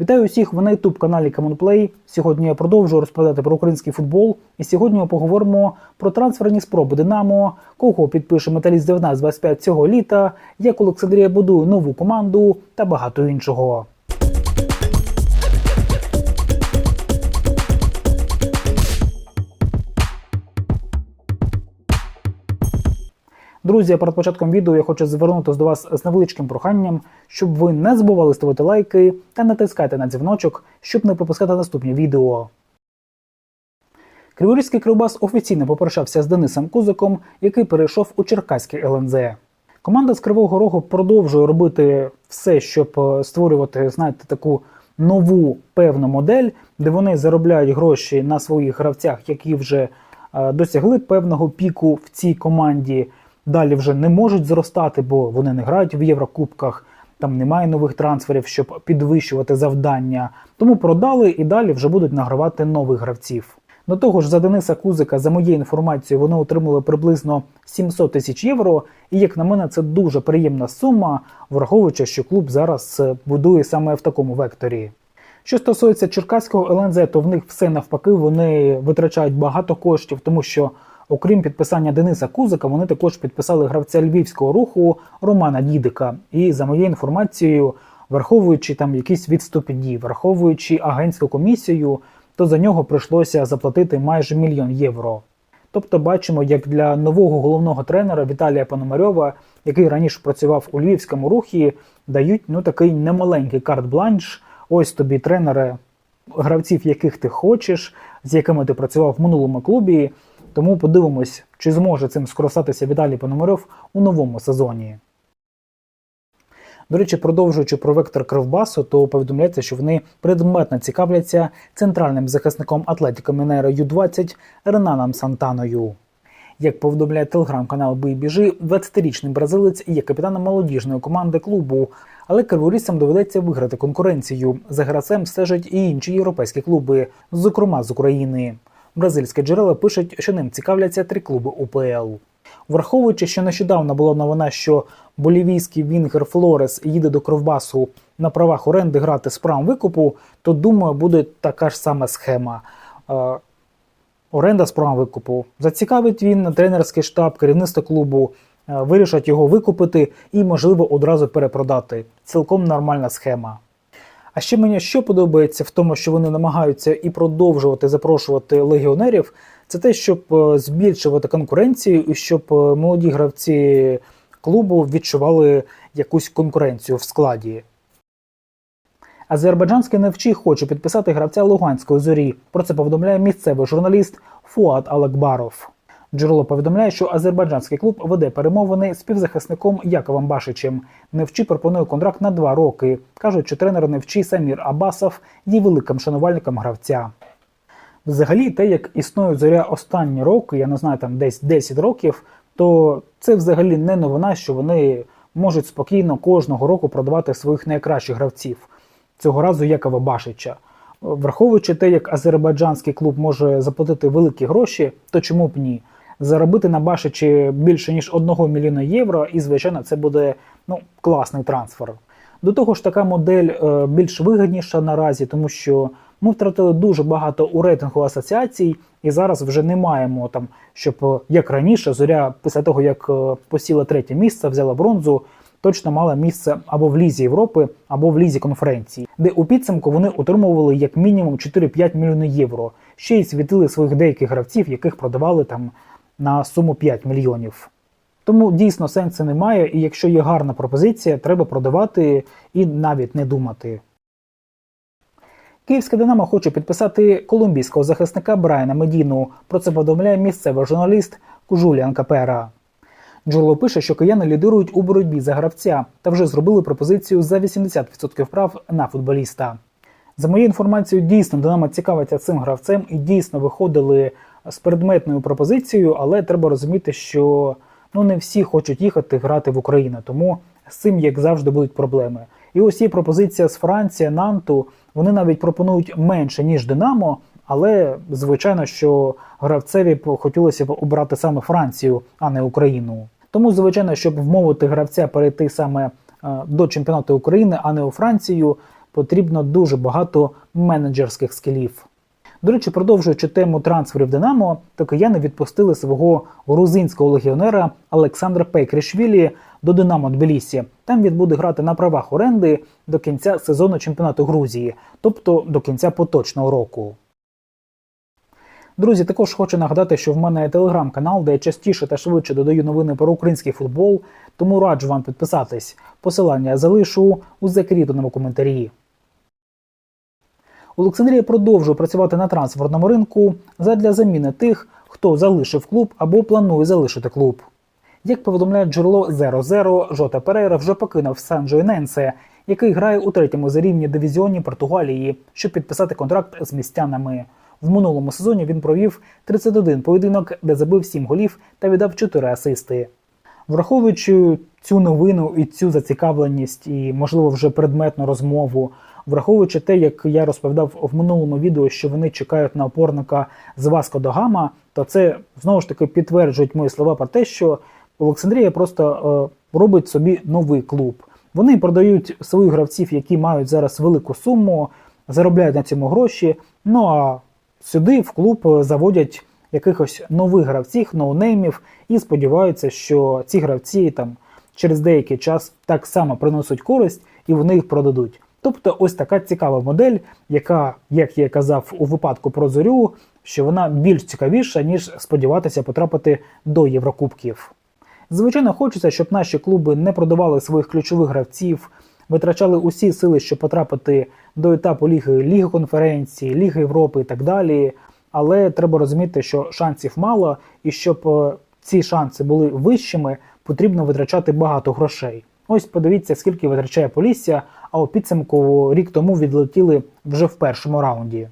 Вітаю усіх ви на youtube каналі Камонплей. Сьогодні я продовжую розповідати про український футбол. І сьогодні ми поговоримо про трансферні спроби Динамо, кого підпише металіст 19-25 цього літа, як Олександрія будує нову команду та багато іншого. Друзі, перед початком відео я хочу звернутися до вас з невеличким проханням, щоб ви не забували ставити лайки та натискати на дзвіночок, щоб не пропускати наступні відео. Криворізький Кривбас офіційно попрощався з Денисом Кузиком, який перейшов у Черкаський ЛНЗ. Команда з Кривого Рогу продовжує робити все, щоб е, створювати, знаєте, таку нову певну модель, де вони заробляють гроші на своїх гравцях, які вже е, досягли певного піку в цій команді. Далі вже не можуть зростати, бо вони не грають в Єврокубках. Там немає нових трансферів, щоб підвищувати завдання. Тому продали і далі вже будуть награвати нових гравців. До того ж, за Дениса Кузика, за моєю інформацією, вони отримали приблизно 700 тисяч євро. І як на мене, це дуже приємна сума, враховуючи, що клуб зараз е, будує саме в такому векторі. Що стосується Черкаського ЛНЗ, то в них все навпаки, вони витрачають багато коштів, тому що, окрім підписання Дениса Кузика, вони також підписали гравця львівського руху Романа Дідика. І за моєю інформацією, враховуючи там якісь відступи дій, враховуючи агентську комісію, то за нього прийшлося заплатити майже мільйон євро. Тобто бачимо, як для нового головного тренера Віталія Пономарьова, який раніше працював у львівському рухі, дають ну такий немаленький карт-бланш. Ось тобі тренери гравців, яких ти хочеш, з якими ти працював в минулому клубі. Тому подивимось, чи зможе цим скористатися Віталій Пономарьов у новому сезоні. До речі, продовжуючи про вектор Кривбасу, то повідомляється, що вони предметно цікавляться центральним захисником Атлетіко Мінера Ю-20 Ренаном Сантаною. Як повідомляє телеграм-канал Бийбіжи, 20-річний бразилець є капітаном молодіжної команди клубу, але криворізцям доведеться виграти конкуренцію. За гравцем стежать і інші європейські клуби, зокрема з України. Бразильські джерела пишуть, що ним цікавляться три клуби УПЛ. Враховуючи, що нещодавно була новина, що болівійський Вінгер Флорес їде до Кровбасу на правах оренди грати з правом викупу, то думаю, буде така ж сама схема. Е, оренда з правом викупу. Зацікавить він тренерський штаб, керівництво клубу, е, вирішать його викупити і, можливо, одразу перепродати. Цілком нормальна схема. А ще мені що подобається в тому, що вони намагаються і продовжувати запрошувати легіонерів, це те, щоб е, збільшувати конкуренцію і щоб е, молоді гравці клубу відчували якусь конкуренцію в складі. Азербайджанський невчі хоче підписати гравця Луганської зорі. Про це повідомляє місцевий журналіст Фуат Алекбаров. Джерело повідомляє, що азербайджанський клуб веде перемовини з півзахисником Яковом Башичем. Невчі пропонує контракт на два роки. кажуть, що тренер Невчі Самір Абасов є великим шанувальником гравця. Взагалі, те, як існує зоря останні роки, я не знаю, там десь 10 років, то це взагалі не новина, що вони можуть спокійно кожного року продавати своїх найкращих гравців. Цього разу Якова Башича. Враховуючи те, як азербайджанський клуб може заплатити великі гроші, то чому б ні? Заробити на Башичі більше ніж 1 мільйона євро, і, звичайно, це буде ну, класний трансфер. До того ж, така модель е, більш вигідніша наразі, тому що ми втратили дуже багато у рейтингу асоціацій, і зараз вже не маємо там, щоб е, як раніше, зоря після того як е, посіла третє місце, взяла бронзу, точно мала місце або в Лізі Європи, або в Лізі конференції, де у підсумку вони отримували як мінімум 4-5 мільйонів євро. Ще й світили своїх деяких гравців, яких продавали там на суму 5 мільйонів. Тому дійсно сенсу немає, і якщо є гарна пропозиція, треба продавати і навіть не думати. Київське Динамо хоче підписати колумбійського захисника Брайана Медіну. Про це повідомляє місцевий журналіст Кужуліан Капера. Джорло пише, що кияни лідирують у боротьбі за гравця та вже зробили пропозицію за 80% прав на футболіста. За моєю інформацією, дійсно Динамо цікавиться цим гравцем і дійсно виходили з предметною пропозицією, але треба розуміти, що ну не всі хочуть їхати грати в Україну, тому з цим, як завжди, будуть проблеми. І ось є пропозиція з Франції, Нанту. Вони навіть пропонують менше ніж Динамо, але звичайно, що гравцеві хотілося б обрати саме Францію, а не Україну. Тому, звичайно, щоб вмовити гравця перейти саме е, до чемпіонату України, а не у Францію, потрібно дуже багато менеджерських скілів. До речі, продовжуючи тему трансферів Динамо, то кияни відпустили свого грузинського легіонера Олександра Пейкришвілі до Динамо Тбілісі. Там він буде грати на правах оренди до кінця сезону чемпіонату Грузії, тобто до кінця поточного року. Друзі, також хочу нагадати, що в мене є телеграм-канал, де я частіше та швидше додаю новини про український футбол, тому раджу вам підписатись. Посилання залишу у закріпленому коментарі. Олександрія продовжує працювати на трансферному ринку задля заміни тих, хто залишив клуб або планує залишити клуб. Як повідомляє джерело 0-0, Жота Перейра вже покинув Сан Джойненсе, який грає у третьому за рівні дивізіоні Португалії, щоб підписати контракт з містянами. В минулому сезоні він провів 31 поєдинок, де забив 7 голів та віддав 4 асисти. Враховуючи цю новину і цю зацікавленість, і, можливо, вже предметну розмову, враховуючи те, як я розповідав в минулому відео, що вони чекають на опорника з Васко до Гама, то це знову ж таки підтверджують мої слова про те, що Олександрія просто е, робить собі новий клуб. Вони продають своїх гравців, які мають зараз велику суму, заробляють на цьому гроші. Ну а сюди в клуб заводять якихось нових гравців, ноунеймів, і сподіваються, що ці гравці там через деякий час так само приносять користь і вони їх продадуть. Тобто, ось така цікава модель, яка, як я казав у випадку про зорю, що вона більш цікавіша, ніж сподіватися потрапити до Єврокубків. Звичайно, хочеться, щоб наші клуби не продавали своїх ключових гравців, витрачали усі сили, щоб потрапити до етапу Ліги Ліги конференції, Ліги Європи і так далі. Але треба розуміти, що шансів мало, і щоб е, ці шанси були вищими, потрібно витрачати багато грошей. Ось подивіться, скільки витрачає Полісся, а у підсумку рік тому відлетіли вже в першому раунді.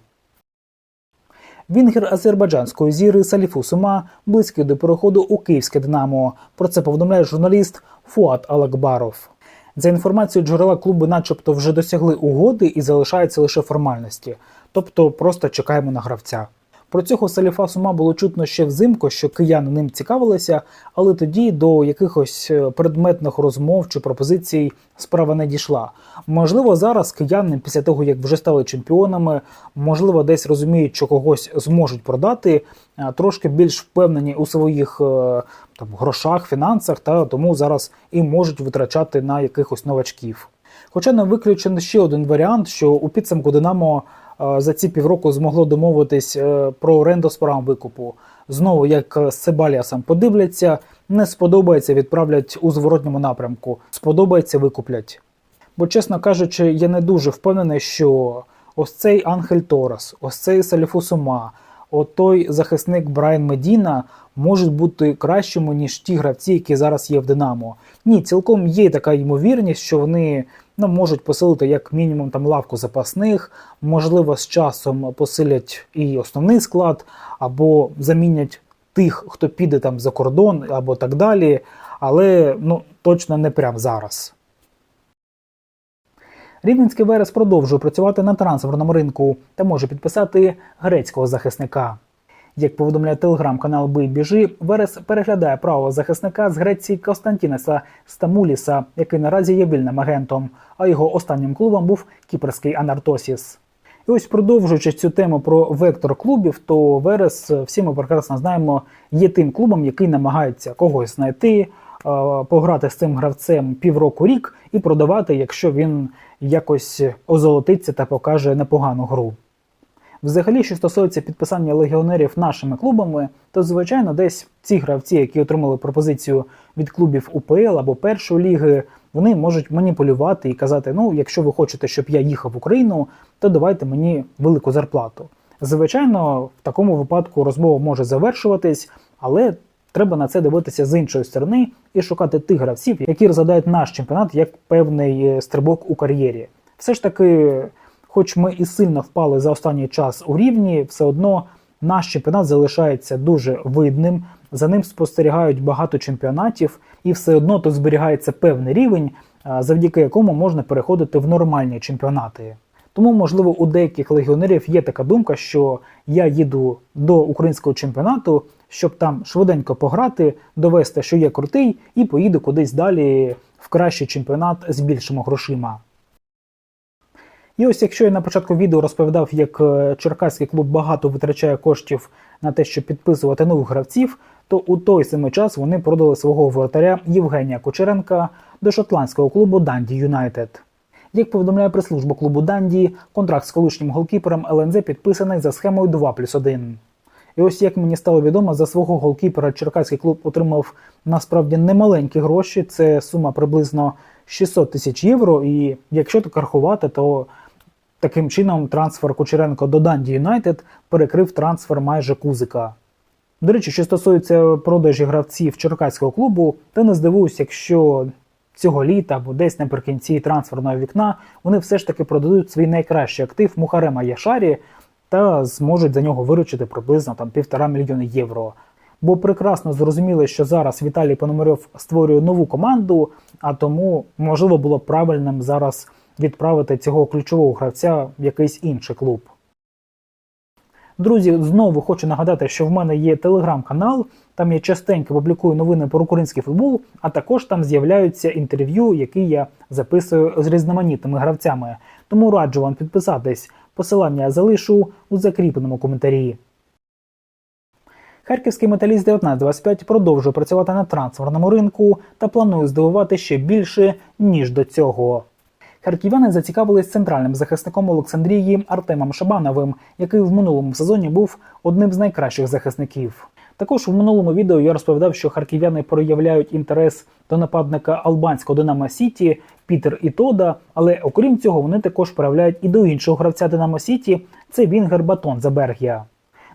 Вінгер азербайджанської зіри Саліфу Сума близький до переходу у київське Динамо. Про це повідомляє журналіст Фуат Алакбаров. За інформацією джерела клуби, начебто, вже досягли угоди і залишаються лише формальності, тобто просто чекаємо на гравця. Про цього Саліфа Сума було чутно ще взимку, що кияни ним цікавилися, але тоді до якихось е, предметних розмов чи пропозицій справа не дійшла. Можливо, зараз кияни, після того як вже стали чемпіонами, можливо, десь розуміють, що когось зможуть продати, е, трошки більш впевнені у своїх е, там грошах, фінансах, та тому зараз і можуть витрачати на якихось новачків. Хоча не виключений ще один варіант, що у підсумку Динамо е, за ці півроку змогло домовитись е, про оренду з правом викупу. Знову, як з Себаліасом подивляться, не сподобається, відправлять у зворотньому напрямку. Сподобається, викуплять. Бо, чесно кажучи, я не дуже впевнений, що ось цей Анхель Торос, ось цей Саліфу Сума, от той захисник Брайан Медіна можуть бути кращими, ніж ті гравці, які зараз є в Динамо. Ні, цілком є така ймовірність, що вони ну, можуть посилити як мінімум там лавку запасних, можливо, з часом посилять і основний склад, або замінять тих, хто піде там за кордон, або так далі. Але ну, точно не прямо зараз. Рівненський Верес продовжує працювати на трансферному ринку та може підписати грецького захисника. Як повідомляє телеграм-канал Бий Біжи, Верес переглядає право захисника з Греції Константінеса Стамуліса, який наразі є вільним агентом, а його останнім клубом був кіпрський Анартосіс. І ось продовжуючи цю тему про вектор клубів, то Верес, всі ми прекрасно знаємо, є тим клубом, який намагається когось знайти, пограти з цим гравцем півроку рік і продавати, якщо він якось озолотиться та покаже непогану гру. Взагалі, що стосується підписання легіонерів нашими клубами, то звичайно десь ці гравці, які отримали пропозицію від клубів УПЛ або першої ліги, вони можуть маніпулювати і казати: ну, якщо ви хочете, щоб я їхав в Україну, то давайте мені велику зарплату. Звичайно, в такому випадку розмова може завершуватись, але треба на це дивитися з іншої сторони і шукати тих гравців, які розглядають наш чемпіонат як певний е, стрибок у кар'єрі. Все ж таки. Хоч ми і сильно впали за останній час у рівні, все одно наш чемпіонат залишається дуже видним. За ним спостерігають багато чемпіонатів, і все одно тут зберігається певний рівень, завдяки якому можна переходити в нормальні чемпіонати. Тому, можливо, у деяких легіонерів є така думка, що я їду до українського чемпіонату, щоб там швиденько пограти, довести, що є крутий, і поїду кудись далі в кращий чемпіонат з більшими грошима. І ось якщо я на початку відео розповідав, як е, черкаський клуб багато витрачає коштів на те, щоб підписувати нових гравців, то у той самий час вони продали свого воротаря Євгенія Кучеренка до шотландського клубу Данді Юнайтед. Як повідомляє прес-служба клубу Данді, контракт з колишнім голкіпером ЛНЗ підписаний за схемою 2 плюс 1. І ось як мені стало відомо, за свого голкіпера черкаський клуб отримав насправді немаленькі гроші. Це сума приблизно 600 тисяч євро. І якщо так рахувати, то таким чином трансфер Кучеренко до Данді Юнайтед перекрив трансфер майже Кузика. До речі, що стосується продажі гравців черкаського клубу, то не здивуюсь, якщо цього літа або десь наприкінці трансферного вікна вони все ж таки продадуть свій найкращий актив Мухарема Яшарі та зможуть за нього виручити приблизно там півтора мільйони євро. Бо прекрасно зрозуміли, що зараз Віталій Пономарьов створює нову команду, а тому можливо було правильним зараз відправити цього ключового гравця в якийсь інший клуб. Друзі, знову хочу нагадати, що в мене є телеграм-канал, там я частенько публікую новини про український футбол, а також там з'являються інтерв'ю, які я записую з різноманітними гравцями. Тому раджу вам підписатись. Посилання залишу у закріпленому коментарі. Харківський металіст 1925 продовжує працювати на трансферному ринку та планує здивувати ще більше, ніж до цього. Харків'яни зацікавились центральним захисником Олександрії Артемом Шабановим, який в минулому сезоні був одним з найкращих захисників. Також в минулому відео я розповідав, що харків'яни проявляють інтерес до нападника албанського Динамо Сіті Пітер Ітода, але окрім цього, вони також проявляють і до іншого гравця Динамо Сіті це Вінгер Батон Забергія.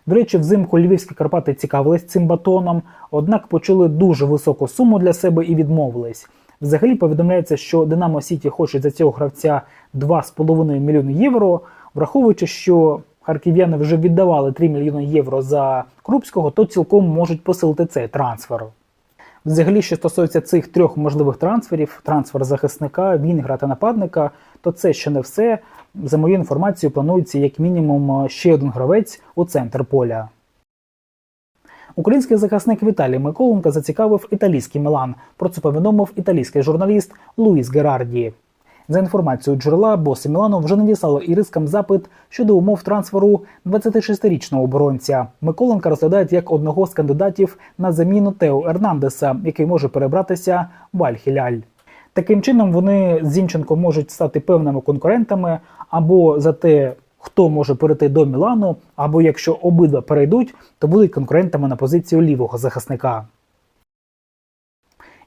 До речі, взимку львівські Карпати цікавились цим батоном, однак почули дуже високу суму для себе і відмовились. Взагалі повідомляється, що Динамо Сіті хоче за цього гравця 2,5 мільйони євро, враховуючи, що харків'яни вже віддавали 3 мільйони євро за Крупського, то цілком можуть посилити цей трансфер. Взагалі, що стосується цих трьох можливих трансферів: трансфер захисника, вінгра та нападника, то це ще не все. За моєю інформацією, планується як мінімум ще один гравець у центр поля. Український захисник Віталій Миколенко зацікавив італійський Мілан. Про це повідомив італійський журналіст Луїс Герарді. За інформацією джерела, боси Мілану вже надіслали ірискам запит щодо умов трансферу 26-річного оборонця. Миколенка розглядають як одного з кандидатів на заміну Тео Ернандеса, який може перебратися в Аль-Хіляль. Таким чином, вони з Зінченко можуть стати певними конкурентами або за те, хто може перейти до Мілану, або якщо обидва перейдуть, то будуть конкурентами на позицію лівого захисника.